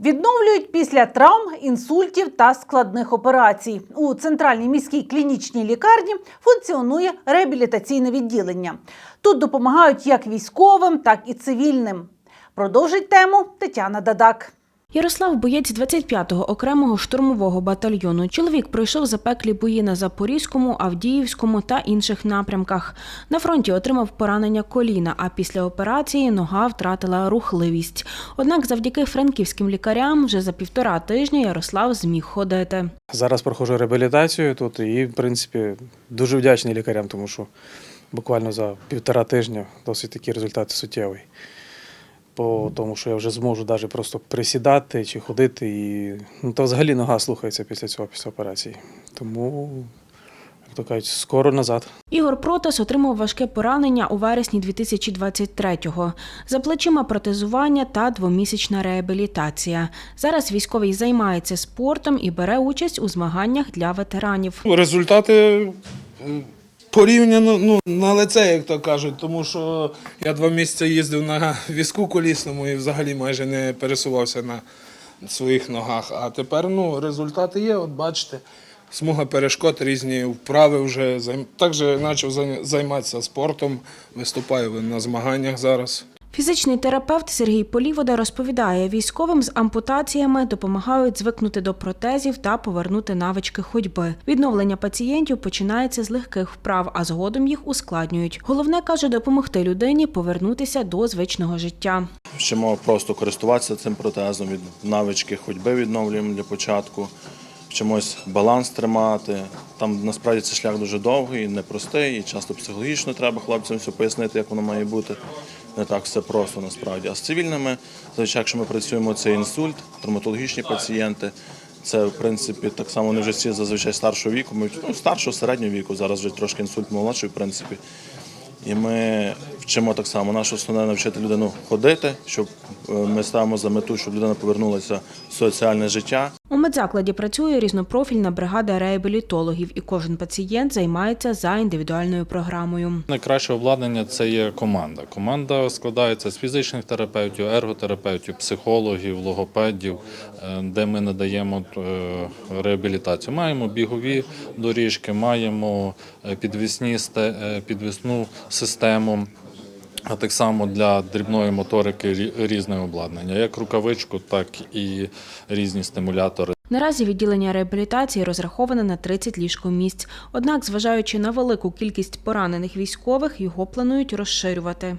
Відновлюють після травм, інсультів та складних операцій. У центральній міській клінічній лікарні функціонує реабілітаційне відділення. Тут допомагають як військовим, так і цивільним. Продовжить тему Тетяна Дадак. Ярослав боєць 25-го окремого штурмового батальйону. Чоловік пройшов запеклі бої на Запорізькому, Авдіївському та інших напрямках. На фронті отримав поранення коліна, а після операції нога втратила рухливість. Однак, завдяки франківським лікарям, вже за півтора тижня Ярослав зміг ходити. Зараз проходжу реабілітацію тут і, в принципі, дуже вдячний лікарям, тому що буквально за півтора тижня досить такі результати суттєві. По тому, що я вже зможу навіть просто присідати чи ходити, і ну, то взагалі нога слухається після цього, після операції. Тому, як то кажуть, скоро назад. Ігор Протас отримав важке поранення у вересні 2023-го. За плечима протезування та двомісячна реабілітація. Зараз військовий займається спортом і бере участь у змаганнях для ветеранів. Результати порівняно ну, на лице, як то кажуть, тому що я два місяці їздив на візку колісному і взагалі майже не пересувався на своїх ногах. А тепер ну, результати є, от бачите, смуга перешкод, різні вправи вже. Також почав займатися спортом, виступаю на змаганнях зараз. Фізичний терапевт Сергій Полівода розповідає, військовим з ампутаціями допомагають звикнути до протезів та повернути навички ходьби. Відновлення пацієнтів починається з легких вправ, а згодом їх ускладнюють. Головне каже допомогти людині повернутися до звичного життя. Вчимо просто користуватися цим протезом, від навички ходьби відновлюємо для початку, вчимось баланс тримати. Там насправді цей шлях дуже довгий, непростий, і часто психологічно треба хлопцям все пояснити, як воно має бути. Не так все просто насправді. А з цивільними, зазвичай, якщо ми працюємо, це інсульт, травматологічні пацієнти. Це, в принципі, так само вони вже всі зазвичай старшого віку. Ми ну, старшого, середнього віку, зараз вже трошки інсульт молодший, в принципі. І ми вчимо так само. Наше основне навчити людину ходити, щоб е, ми ставимо за мету, щоб людина повернулася в соціальне життя. Медзакладі працює різнопрофільна бригада реабілітологів, і кожен пацієнт займається за індивідуальною програмою. Найкраще обладнання це є команда. Команда складається з фізичних терапевтів, ерготерапевтів, психологів, логопедів, е, де ми надаємо е, реабілітацію. Маємо бігові доріжки, маємо е, підвісні підвісну систему. А так само для дрібної моторики різне обладнання, як рукавичку, так і різні стимулятори. Наразі відділення реабілітації розраховане на 30 ліжкомісць. Однак, зважаючи на велику кількість поранених військових, його планують розширювати.